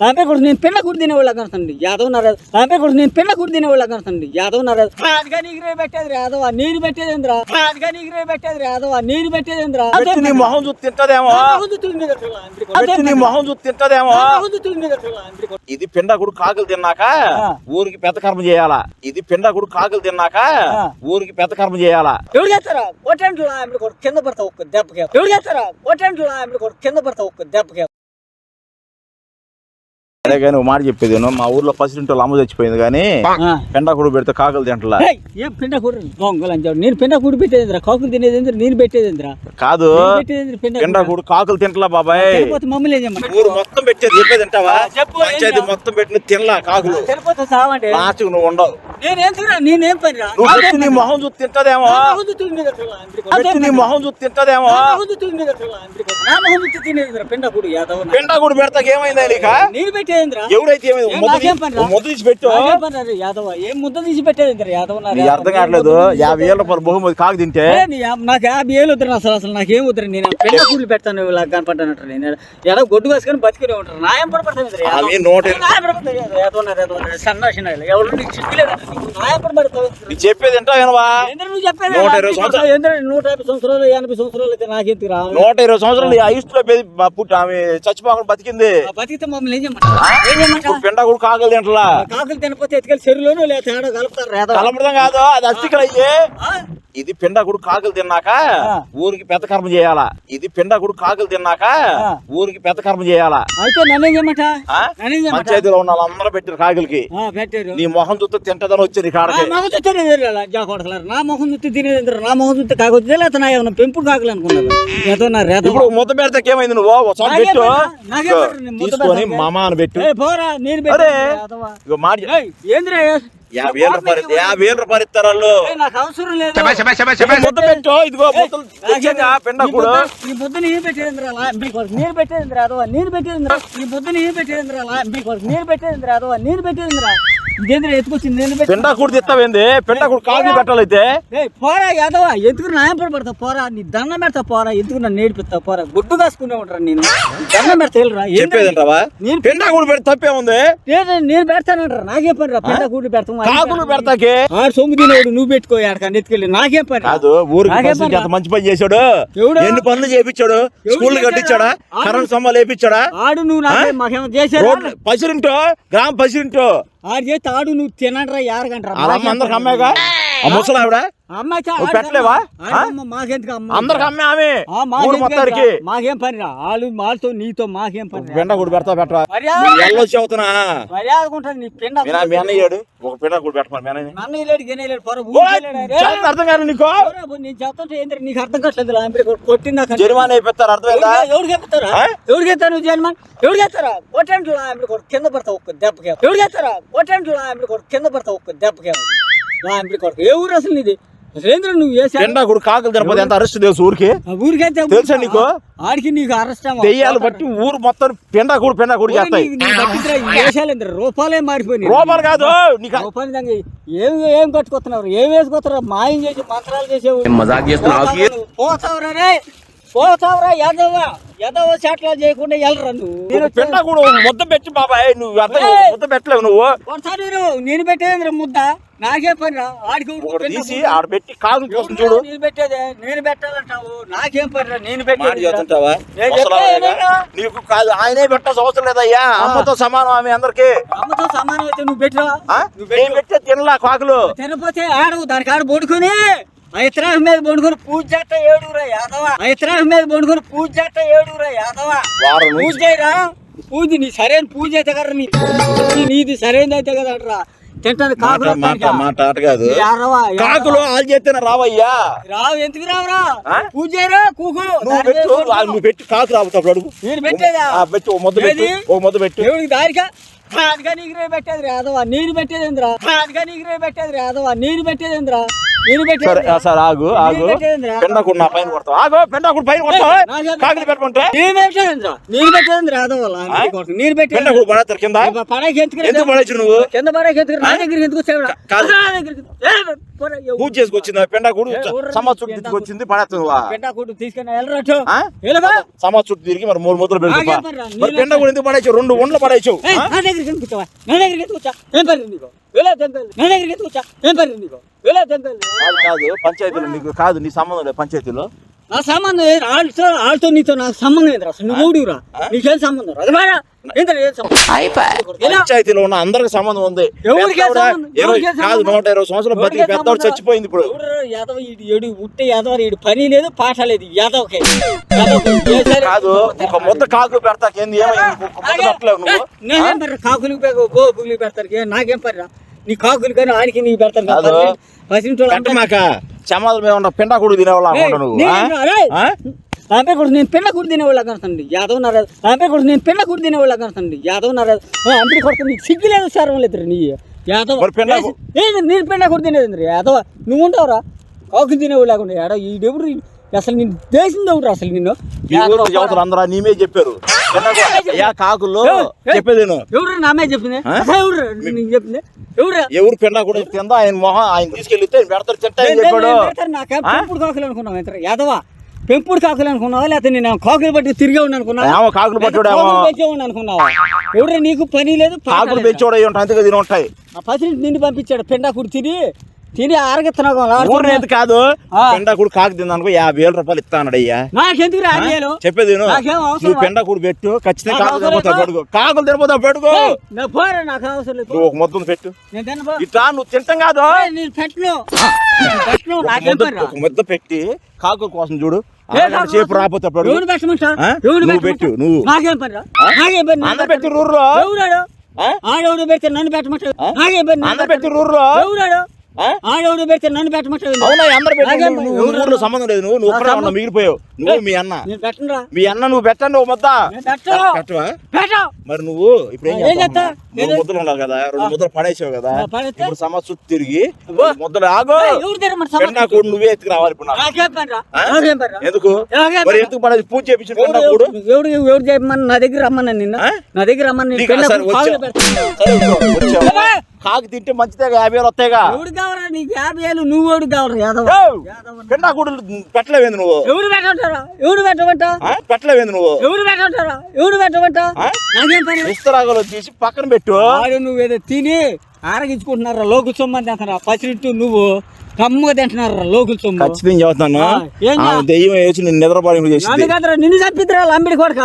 ఆమె కూడా నేను పిల్ల కూడా తినేవాళ్ళ కనసండి యాదవ్ నారాజు ఆమె కూడా నేను పిల్ల కూడా తినేవాళ్ళ కనసండి యాదవ్ నారాజు రాజుగా నీకు పెట్టేది యాదవ నీరు పెట్టేదేంద్రా రాజుగా నీకు పెట్టేది యాదవ నీరు పెట్టేదేంద్రా పెట్టి నీ మొహం చూసి తింటదేమో. నీ మొహం చూసి తింటదేమో. ఇది పిండగుడు కాకులు తిన్నాక. ఊరికి పెద్ద కర్మ చేయాలా? ఇది పిండగుడు కాకులు తిన్నాక. ఊరికి పెద్ద కర్మ చేయాలా? ఎవడు చేస్తారా? కొట్టంట్లో ఆమె కూడా కింద పడతా ఒక్క దెబ్బకి. ఎవడు చేస్తారా? కొట్టంట్లో ఆమె కూడా కింద పడతా ఒక్క దెబ్బకి. అదే కానీ ఒక మాట చెప్పేది విను. మా ఊర్లో పసిరింటి వాళ్ళు అమ్మ చచ్చిపోయింది కానీ పెండకుడు పెడితే కాకులు తింటలా. ఏయ్, ఏం పిండ అని చెప్పు. నేను పిండ కూడి పెట్టేదిరా కాకులు తినేది నేను పెట్టేదిరా కాదు. నేను పెట్టేది పిండ. పెండకుడు కాకులు తింటలా బాబాయ్. మమ్మల్ని? ఊరు మొత్తం పెట్టేది. చెప్పేది తింటావా చెప్పు? మొత్తం పెట్టిన తినలా కాకులు. తినపోతే సావండి లాస్ట్ నువ్వు ఉండవు. నేనేం నేనేం పనిరా? నీ మొహం చూసి తింటదేమో. నా మొహం చూసి తింటదేమో. నా మొహం చూసి తినేది అసలు అందరికీ. నా మొహం చూసి తినేదిరా పిండ కూడు యాదవ్. పెండకుడు పెడతాక ఏమైందా నీక నేను పెట్టేదిరా ఎవరైతే ఏం ముద్ద తీసి పెట్టు. యాదవ్? ఏం ముద్ద తీసి పెట్టేదిరా యాదవ్ అర్థం కావట్లేదు. యాభై ఏళ్ళ రూపాయలు బహుమతి కాకు తింటే ఏ, నాకు యాభై ఏళ్ళు వద్దు అసలు అసలు. నాకేం వద్దు నేను పెద్ద కూలి పెడతాను ఇలా కనపడ్డానట్టు నేను ఎడ గొడ్డు వేసుకొని బతికినే ఉంటారు. నా ఏం పడపడతాను నోట సన్నాసిన ఎవరు చిక్కిలేదు నా చెప్పేది వినవా? నూట ఇరవై సంవత్సరాలు. నూట యాభై సంవత్సరాలు ఎనభై సంవత్సరాలు అయితే నాకెందుకు రా నూట ఇరవై సంవత్సరాలు పుట్టి ఆమె చచ్చిపోకుండా బతికింది. బతికితే మమ్మల్ని ఏం చేయమంటారు ఇప్పుడు పెండకుడు కాకులు తింటలా? కాకులు తినపోతే ఎత్తుకెళ్ళి చెరువులోనూ లేదా కలుపుతారు కలపడం కాదు అది అస్థికలు అయ్యే. ఇది పిండకుడు కాకులు తిన్నాక. ఊరికి పెద్ద కర్మ చేయాలా? ఇది పిండకుడు కాకులు తిన్నాక. ఊరికి పెద్ద కర్మ చేయాలా? అయితే పంచాయతీలో ఉన్న వాళ్ళందరూ పెట్టారు కాకులకి. నీ మొహం చూస్తే తింటదని వచ్చింది నా మొహం చూస్తే తినేది నా మొహం చూస్తే తినేది ఎందుకు? నా మొహం చూస్తే కాకొచ్చే లేకపోతే నా ఏమన్నా పెంపుడు కాకులు అనుకున్నారు? ఏదో నా రేత ఇప్పుడు ముద్ద పెడితే ఏమైంది నువ్వు? పెట్టు. తీసుకొని. మామ అని పెట్టు. పోరా నేను మాట యాభై ఏళ్ళ రూపాయలు యాభై ఏళ్ళ రూపాయలు ఇస్తారు వాళ్ళు నాకు అవసరం లేదు. ముద్ద పెట్టు ఇదిగో ముద్దలు తెచ్చింది ఆ ఈ పిండకుడు బుద్ధ- ఈ బుద్ధ నేను పెట్టేదిరా నేను నేను పెట్టేదిరా ఈ బుద్ధ నేను పెట్టేదిరా నేను ఇదేంద్ర ఎత్తుకొచ్చింది? పెట్టి పిండకుడు తిస్తావేంది? పిండకుడు కాకులు పెట్టాలైతే. ఏయ్, పోరా యాదవ ఎందుకు నాయం పడతా పోరా? నీ దండం పెడతా పోరా ఎందుకు నన్ను నేర్పిస్తా పోరా? గుడ్డు కాసుకునే ఉంటారా నేను? దండం పెడతా వెళ్ళరా? చెప్పేదంటావా నేను పిండకుడు పెడితే తప్పేముంది? నేను నేను పెడతానంటారా? నాకేం పని రా పెద్ద గుడ్డు పెడతాం కాకులు పెడతాకే. ఆడు సొమ్ము తినేవాడు నువ్వు పెట్టుకో ఆడకండి ఎత్తుకెళ్ళి. నాకేం పని కాదు ఎంత మంచి పని చేశాడు? ఎన్ని పనులు చేపించాడు? స్కూల్ చేశాడా? కట్టించాడా? కరెంట్ స్తంభాలు వేపించాడా ఆడు నువ్వు నాకే మాకేమో చేశారు? రోడ్లు పసిరింటో గ్రామ పసిరింటో ఆడు చేస్తే ఆడు నువ్వు తినడరా యారగంటరా వాళ్ళ అమ్మ అందరికి అమ్మాయిగా ముసలి ఆవిడ పెట్టలేవా? అందరికి అమ్మే ఆమె. మొత్తానికి? మాకేం పని వాళ్ళు మాతో నీతో మాకేం పని? పిండ కూడా పెడతా పెట్టరా. మర్యాద ఎల్లొచ్చి అవుతున్నా మర్యాద ఉంటుంది నీ పిండ మీ నా- మీ అన్నయ్యాడు ఒక పిండ కూడా పెట్టమని అర్థం కాదు నీకు. నీకు అర్థం కావట్లేదు జరిమానా అయిపోతారు అర్థమైందా? ఎవరికి చెప్తారా ఆ? ఎవరికి చెప్తారు నువ్వు జన్మన్ ఎవరికి చెప్తారా కొట్టంట్లో ఆమె కింద పడతా ఒక్క దెబ్బకి. ఎవరికి చెప్తారా కొట్టంట్లో ఆమె కింద పడతా ఒక్క దెబ్బకి. ఆమె కొడుకు. ఏ ఊరు అసలు నీది? అసలు ఏంద్ర నువ్వు ఏ? పిండ కూడా కాకులు ఎంత అరెస్ట్ తెలుసు ఊరికి? ఆ ఊరికైతే తెలుసా నీకు? ఆడికి నీకు అరెస్ట్ దెయ్యాలు బట్టి ఊరు మొత్తం పిండ కూడా పిండ కూడా చేస్తాయి. వేషాలు రూపాయలే మారిపోయినాయి. రూపాయలు కాదు నీకు రూపాయలు దానికి ఏం ఏం కట్టుకొస్తున్నారు? ఏం వేసుకొస్తున్నారు? మాయం చేసి మంత్రాలు చేసేవు మజాక్ చేస్తున్నావు? పోతావురా రే. పోతావురా యాదవ యాదవ చాట్లా చేయకుండా వెళ్ళరా నువ్వు. నేను పిండ కూడా ముద్ద పెట్టి బాబాయ్ నువ్వు అర్థం! ముద్ద పెట్టలేవు నువ్వు. కొడతాను నేను నేను పెట్టేది ముద్ద? నాకే పని రా ఆడికి తీసి. ఆడ పెట్టి కాదు కోసం చూడు. నేను పెట్టేదే నేను పెట్టాలంటావు? నాకేం పని రా నేను రా. చేస్తుంటావా. నీకు కాదు ఆయనే పెట్టాల్సిన అవసరం లేదయ్యా. అమ్మతో సమానం ఆమె అందరికి. అమ్మతో సమానం అయితే నువ్వు పెట్టరా? నువ్వు పెట్టే. తినలా కాకులు. తినపోతే ఆడవు దానికి ఆడ బొడుకుని ఇతరాల మీద బొడుకుని పూజ చేస్తా ఏడుగురా యాదవ. ఇతరాల మీద బొడుకుని పూజ చేస్తా ఏడుగురా యాదవ. పూజ చేయరా? పూజ నీ సరైన పూజ అయితే కదా నీ. నీది సరైనది అయితే కదా అంటరా. తింటాను కాకులు మాట కాదు. కాకులు వాళ్ళు చేస్తేనే రావయ్యా. రావు ఎందుకు రావురా? పూజ చేయరా? కూకు నువ్వు పెట్టు కాకు రావుతావు అడుగు నేను పెట్టేదా? పెట్టు ఓ ముద్ద పెట్టు? ఓ ముద్ద పెట్టు. దేవుడికి దారిగా రాదుగా నీకు పెట్టేది రాదవా నీరు పెట్టేదేంద్రా రాదుగా నీకు రే పెట్టేది రాదవా నీరు పెట్టేదేంద్రా నేను సరే ఆగు ఆగు. పెండాకుడు నా పైన కొడతావు? ఆగు పెండాకుడు పైన కొడతావు? కాకిలి పెట్టుకుంటే? నేను పెట్టేదిరా నేను పెట్టేది రాదు వాళ్ళ నేను పెట్టేది పెండాకుడు పడతారు కింద? పడకి ఎందుకు ఎందుకు పడేచ్చు నువ్వు? కింద పడకి ఎందుకు నా దగ్గరికి ఎందుకు పూజ చేసుకొచ్చింది? పెండాకుడు ఏ, ఊర్రా, సమాజ్ చుట్టూ. తీసుకొచ్చింది తీసుకొని ఆ? వెళ్ళబా సమాజ్ చుట్టూ తిరిగి మరి మూడు ముద్రలు పనిరా? మరి నీళ్ళు పెండాకుడు ఎందుకు పడేచ్చు రెండు ఉండలు పడేచ్చు నా దగ్గరికి ఎందుకు వచ్చావా? నా దగ్గరికి ఎందుకు వచ్చా? ఏం పని నీకు? పని కాదు పంచాయతీలో నీకు కాదు నీ సంబంధం లేదు పంచాయతీలో. నా సంబంధం వాళ్ళతో వాళ్ళతో నీతో నాకు సంబంధం ఏంద్రా అసలు నువ్వు ఊడిరా నీకేం సంబంధం ఎలా? పంచాయతీలో ఉన్న అందరికి సంబంధం ఉంది. కాదు? నూట ఇరవై సంవత్సరాలు బతికి పెద్దవాడు సంబంధం? చచ్చిపోయింది ఇప్పుడు. యాదవ ఈడు ఎడు ఉట్టే యాదవ ఈడు పని లేదు పాట లేదు యాదవకే. కాదు ఒక ముద్ద కాకు పెడతాకేంది? ఏమైంది? కాకులు పెడతారు నాకేం పర్రా? నీ కాకులు కానీ ఆయనకి నీకు పెడతారు కాదు. పసినోళ్ళు పెట్టమాక సమాధులు మేము ఉన్న పిండా కూడా తినేవాళ్ళ నువ్వు? ఆమె కూడా నేను పెళ్ళ కూడా తినేవాళ్ళ కనసండి యాదవ్ నారాజు ఆమె కూడా నేను పెళ్ళ కూడా తినేవాళ్ళ కనసండి యాదవ్ నారాజు అంపిడి కొడుకు నీకు సిగ్గు లేదు సార్ లేదు నీ. యాదవ్ నేను పెళ్ళ కూడా తినేది యాదవ నువ్వు ఉంటావురా కాకు తినేవాళ్ళు లేకుండా యాడో ఈడెవరు అసలు నేను దేశం ఎవరు అసలు నిన్ను. యువతలు అందరూ నీమే చెప్పారు. కాకుల్లో చెప్పేది నేను. ఎవరు నామే చెప్పింది? ఎవరు? నీకు చెప్పింది? ఎవరు? ఎవరు పెండా కూడా తిందా ఆయన మొహం ఆయన తీసుకెళ్తే పెడతారు చెప్పాడు. నాకే? పెంపుడు కాకులు అనుకున్నావు ఎంత యాదవ? పెంపుడు కాకులు అనుకున్నావా? లేకపోతే నేను కాకులు బట్టి తిరిగే ఉండి అనుకున్నావా? కాకులు పెంచేవాడిని అనుకున్నావా? ఎవడే నీకు పని లేదు కాకులు. పెంచోడు ఉంటాయి తిని ఉంటాయి. ఆ పసిని నిన్ను పంపించాడు పెండా కుడి తిని తిని ఎంత కాదు ఆ. పెండా కూడా కాకు తిందనుకో యాభై వేల రూపాయలు ఇస్తానడు అయ్యా. నాకెందుకు చెప్పేది నువ్వు పెండ కూడా పెట్టు ఖచ్చితంగా కాకులు లేదు. పడుకో కాకులు నాకు అవసరం లేదు. నువ్వు ఒక ముద్ద పెట్టు. ఇట్లా నువ్వు తింటాం కాదు. ముద్ద- పెట్టి కాకుల కోసం చూడు. సేపు నువ్వు పెట్టమంటా? పెట్టు, నువ్వు. నాకేం పని పెట్టి రూర్లో? ఆడెవడు పెడితే నన్ను పెట్టమంటాడు? నాకేం పని పెట్టి రూర్లో. ఎవరాడు? ఆడెవడు పెడితే నన్ను పెట్టమంటాడు అవునా అందరు పెట్టి నాకేం నువ్వు- పని? నువ్వు ఎవరు? ఊర్లో సంబంధం లేదు. నువ్వు నువ్వు ఒక్కడే ఉన్నావు మిగిలిపోయావు. నువ్వు మీ అన్న. మీ అన్న నువ్వు పెట్టండి ఒక ముద్ద. పెట్టవా? మరి నువ్వు ఇప్పుడు ఏం చేస్తావు? మూడు ముద్దలు ఉండాలి కదా రెండు ముద్దలు పడేసావు కదా? ఇప్పుడు సమస్య చుట్టూ తిరిగి ముద్దలు ఆగో. నువ్వే ఎత్తుకు రావాలి ఇప్పుడు ఎందుకు? మరి? ఎందుకు పడేది పూజ చేపించిన ఎవడు ఎవడు చేయమని నా దగ్గర రమ్మని నిన్ను? నా దగ్గర రమ్మని కాకు తింటే మంచిదేగా యాభై వేలు వస్తాయిగా. ఎవడు కావాలా నీకు? యాభై ఏళ్ళు నువ్వు ఎవడు యాదవ. పెండా కూడా పెట్టలేవేంది నువ్వు? ఎవడు పెట్టమంటారా? ఎవడు పెట్టమంటా? పెట్టలేవేంది నువ్వు? ఎవడు పెట్టమంటారా? ఎవడు పెట్టమంటా? నాకేం పని? ఇస్తరాగలు తీసి పక్కన పెట్టు. వాడు నువ్వు ఏదో తిని ఆరగించుకుంటున్నారా? లోకుల సొమ్ము అని తింటున్నా పసిరిట్టు నువ్వు కమ్ముగా తింటున్నారా? లోకుల సొమ్ము? ఖచ్చితంగా చెబుతాను? దెయ్యం వేసి నేను నిద్రపోవడం అందుకంటారా నిన్ను చంపిద్దిరా లంబిడి కొడక?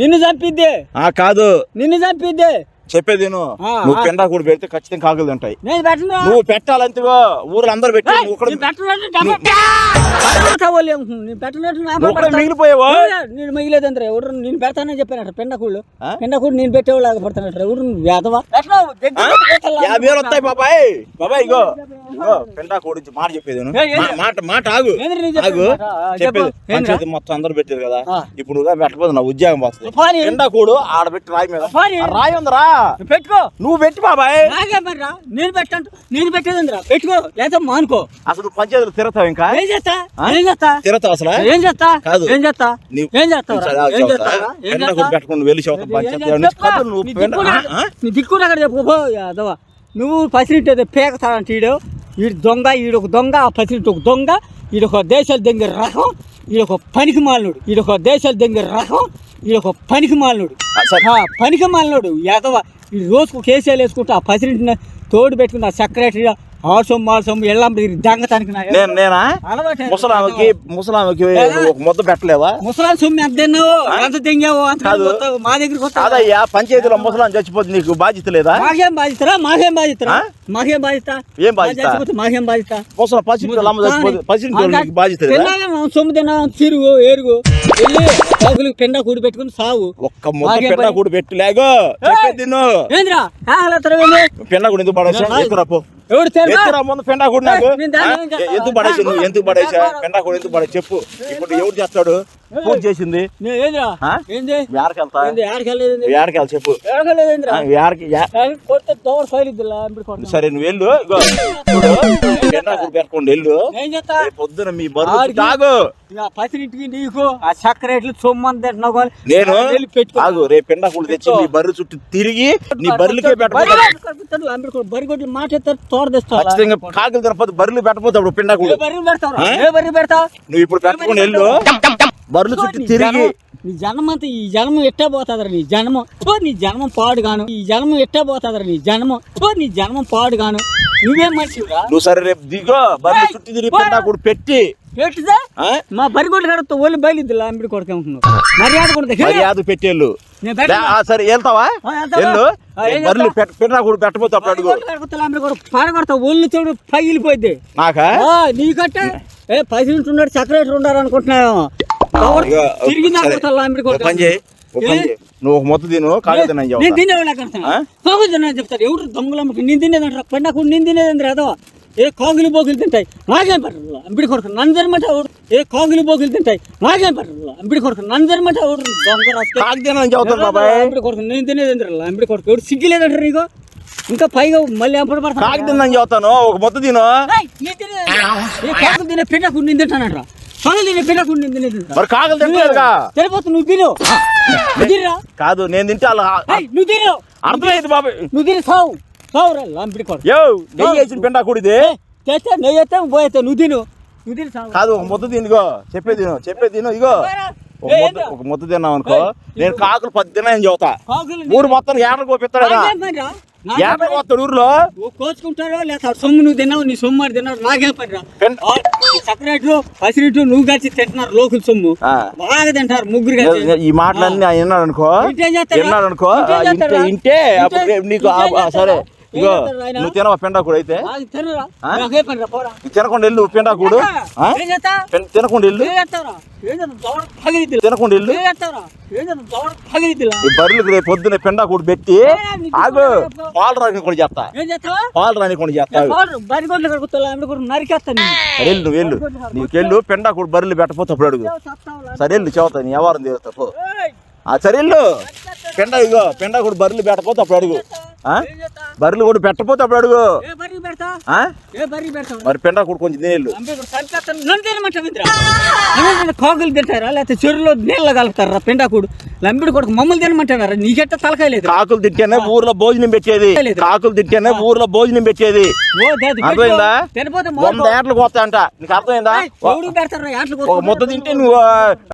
నిన్ను చంపిద్ది. ఆ కాదు. నిన్ను చంపిద్ది. చెప్పేది నువ్వు. పెండా కూడా పెడితే ఖచ్చితంగా కాకులు తింటాయి. నువ్వు పెట్టాలంతేగో ఊర్లో అందరు పెట్టి. మిగిలిపోయావు? ఎవరు? నేను మిగిలేదంటే ఎవరు నేను పెడతానని చెప్పానట పెండకూళ్ళు? పెండకూడు నేను పెట్టేవాళ్ళు పడతానట ఎవరు? నువ్వు వేదవా? యాభై వేలు వస్తాయి బాబాయ్. బాబాయ్ ఇగో. ఇగో పెండా కోడి మాట చెప్పేది మాట మాట ఆగు. ఆగు. చెప్పేది. మొత్తం అందరు పెట్టారు కదా. ఇప్పుడు పెట్టకపోతే నా ఉద్యోగం వస్తుంది పోనీ. పెండా కూడు ఆడబెట్టి రాయి మీద. రాయి ఉందరా. పెట్టుకో. నువ్వు పెట్టి బాబాయ్. నేను పెట్టంట నేను పెట్టేదిరా పెట్టుకో. లేదా మానుకో. అసలు నువ్వు పంచాయతీలు తిరుగుతావు ఇంకా? ఏం చేస్తా? ఏం చేస్తా? తిరుగుతావు అసలు? ఏం చేస్తా? కాదు. ఏం చేస్తా? ఏం చేస్తా పెట్టుకుని వెళ్ళి పంచాయతీ. నువ్వు దిక్కున- అక్కడ చెప్పుకో నువ్వు పేకతాడంటే ఈడు ఈడు దొంగ ఈడొక దొంగ ఆ పసిరిట్టు ఒక దొంగ ఈడొక దేశాలు దెంగ రకం ఈడొక పనికి మాలినోడు. ఈడొక దేశాలు దెంగ రకం ఈడొక పనికి మాలినోడు ఆ. ఆ, పనికి మాలినోడు యాదవ ఈ రోజుకు కేసీఆర్ వేసుకుంటా ఆ పసిరింటిని తోడు పెట్టుకున్న సెక్రటరీ ఆసం మాసం ఎల్లం దంగతానికి నా నేను నేనా? అలవాటే. ముసలామెకి ముసలామెకి ముద్ద పెట్టలేవా? ముసలాం సొమ్ము ఎంత తిన్నావు? ఎంత తెంగావు? అంత కాదు. వస్తావు, మా దగ్గరికి కాదయ్యా పంచాయతీలో ముసలాం చచ్చిపోతే నీకు బాధ్యత లేదా? మాకేం బాధిస్తారా మాకేం బాధిస్తారా ఆ? మాకేం బాధిత ఏం బాధ్యత? మాకేం బాధిత ముసలా అమ్మ నీకు బాధ్యత సొమ్ము తిన్నా తిరుగు ఏరుగు. వెళ్ళి పెండ కూడి పెట్టుకుని సావు. ఒక్క ముద్ద పెండ? కూడా పెట్టు లేగో. చెప్పేది తిన్ను ఏంద్రా? ఆహ్లాతర వెళ్ళి పెండ కూడా ఎందుకు పడేసా నా- ఎత్తురా పో. ఎవడు ముందు నాకు. ఆ? ఏం చేస్తావా? ఎందుకు పడేసి నువ్వు ఎందుకు పడేసా? పెండాకుడు ఎందుకు పడే చెప్పు. ఇప్పుడు ఎవరు చేస్తాడు? ఫోన్ చేసింది. వెళ్ళి చెప్పు. సరే నువ్వు వెళ్ళు ఇగో. చూడు పెండాకుడు పెట్టుకోండి వెళ్ళు. పొద్దున మీ బరువు తాగు. పసిరింటికి నీకు ఆ చక్కెరేట్లు కానీ నేను. ఆగు రేపు పెండాకుడు తెచ్చి నీ బర్రె చుట్టూ తిరిగి నీ బర్రెలకే బరి పెట్టబోతా కొడుకుతాడు, కొడు-? ఖచ్చితంగా కాకులు బర్రెలు అప్పుడు బర్రెలు? ఏ బర్రెలు పెడతావు? నువ్వు ఇప్పుడు పెట్టుకుని వెళ్ళు. బర్రెల చుట్టూ తిరిగి నీ జన్మ అంతా ఈ జన్మ ఎట్టా పోతుందిరా నీ జన్మ? ఓ నీ జన్మ పాడుగాను. ఈ జన్మ ఎట్టా పోతుందిరా నీ జన్మ? ఓ నీ జన్మ పాడుగాను. నువ్వేం మనిషిరా నువ్వు సరే రేపు దిగో బర్రెల చుట్టూ తిరిగి పెట్టి మా కొట్టు కడుతా ఒళ్ళు బయలుద్ది లాంబడి కొడుకు ఉంటున్నావు మర్యాద పెట్టేళ్ళు. ఆ, సరే వెళ్తావా? వెళ్ళు. బర్రెలు పెట్టబోతే అప్పుడు అడుగు. ఒళ్ళు తోడు పగిలిపోద్ది నాకా? ఆ, నీకంటే ఏ పైసలు ఉన్నాడు చక్రేటర్ ఉండారు అనుకుంటున్నావు ఇగో, తిరిగి నాకు సరే. కొడతా లాంబడి ఒక కొడుకు? పని చేయి ఒక పని చేయి. నువ్వు ఒక మొత్తం తిను నేను తినేవాళ్ళ ఆ? చెప్తారు ఎవరు దొంగలమ్మకి నేను తినేదంటారా? పెండకు నేను తినేదండి అదో? ఏ కాకులు బోకులు తింటాయి? నాకేం పట్టరు అంబిడి కొడుకు నన్ను జరమంటే ఏ కాకులు బోకులు తింటాయి? నాకేం పట్టరు అంబిడి కొడుకు నన్ను జరమంటే అంబిడి కొడుకు నేను తినేదండి అంబిడి కొడుకు ఎవడు సిగ్గులేదంటారు నీకు? ఇంకా పైగా మళ్ళీ ఎంపడి పడతాను కాకు తినని చెబుతాను ఒక మొత్తం తిను. తినేది. కాకులు తినే పెండకు నేను తింటానంటరా కాకులు తినే పెండకు నేను తినేది మరి కాకులు తింటలేదుగా సరిపోతు నువ్వు తిను. కాదు నేను తింటే అలా నువ్వు తిను. అర్థమైంది బాబాయ్. నువ్వు తిని సావు నెయ్యి వేసిన పెండాకుడిది ఏ, తెస్తే నెయ్యి అయితే పోయేస్తే నువ్వు తిను. నువ్వు తిని సావు కాదు ఒక ముద్ద తినుగో చెప్పే తిను చెప్పే తిను ఇగో. ఒక ముద్ద ఏంట్రా? ఒక ముద్ద తిన్నావు అనుకో. నేను కాకులు పది తిన్నాయని చెబుతా. కాకులు ఊరు మొత్తం ఏటలు కోపిస్తాడు ఏటలు పని? కోస్తాడు ఊర్లో? ఓ కోసుకుంటారో లేదా సొమ్ము నువ్వు తిన్నావు నీ సొమ్ము ఆడు తిన్నావు నాకేం పనిరా పెన్- సపరేట్లు పసిరెట్లు నువ్వు కలిసి తింటున్నారు లోకుల సొమ్ము. బాగా తింటారు ముగ్గురు ఈ మాటలన్నీ ఆయన విన్నాడు అనుకో? విన్నాడు అనుకో? ఇంటే నీకు సరే? ఇగో? నువ్వు తినవా పెండాకుడు అయితే? తినకుండా వెళ్ళు పెండాకుడు. తినకుండా వెళ్ళు. తినకుండా వెళ్ళు. పగిలిద్దిలా ఈ బర్రెలకు రేపు పొద్దున్న పెండాకుడు పెట్టి ఆగు. పాలు రాని కూడా చేస్తా. పాలు రాని కూడా చేస్తా. వెళ్ళు వెళ్ళు. నీకు వెళ్ళు పెండాకుడు బర్రెలు పెట్టపోతే అప్పుడు అడుగు? సరే వెళ్ళు చెబుతా నీ వ్యవహారం తీరుతా ఆ వెళ్ళు పెండ ఇగో పెండాకుడు బర్రెలు పెట్టపోతే అప్పుడు అడుగు? బర్రెలు కూడా పెట్టపోతే అప్పుడు అడుగు. మరి కొంచెం అంబే కూడా ఏందిరా? ఏమైనా కాకులు తింటారా? లేకపోతే చెరువులో నీళ్ళ కలుపుతారా పెండాకుడు లంబిడి కొడుకు మమ్మల్ని తినమంటారా? నీకెట్ట తలకాయ లేదు. కాకులు తింటేనే ఊర్లో భోజనం పెట్టేది. కాకులు తింటేనే ఊర్లో భోజనం పెట్టేది. అర్థమైందా? వంద ఏట్లు కోస్తా అంట నీకు అర్థమైందా? ముద్ద తింటే నువ్వు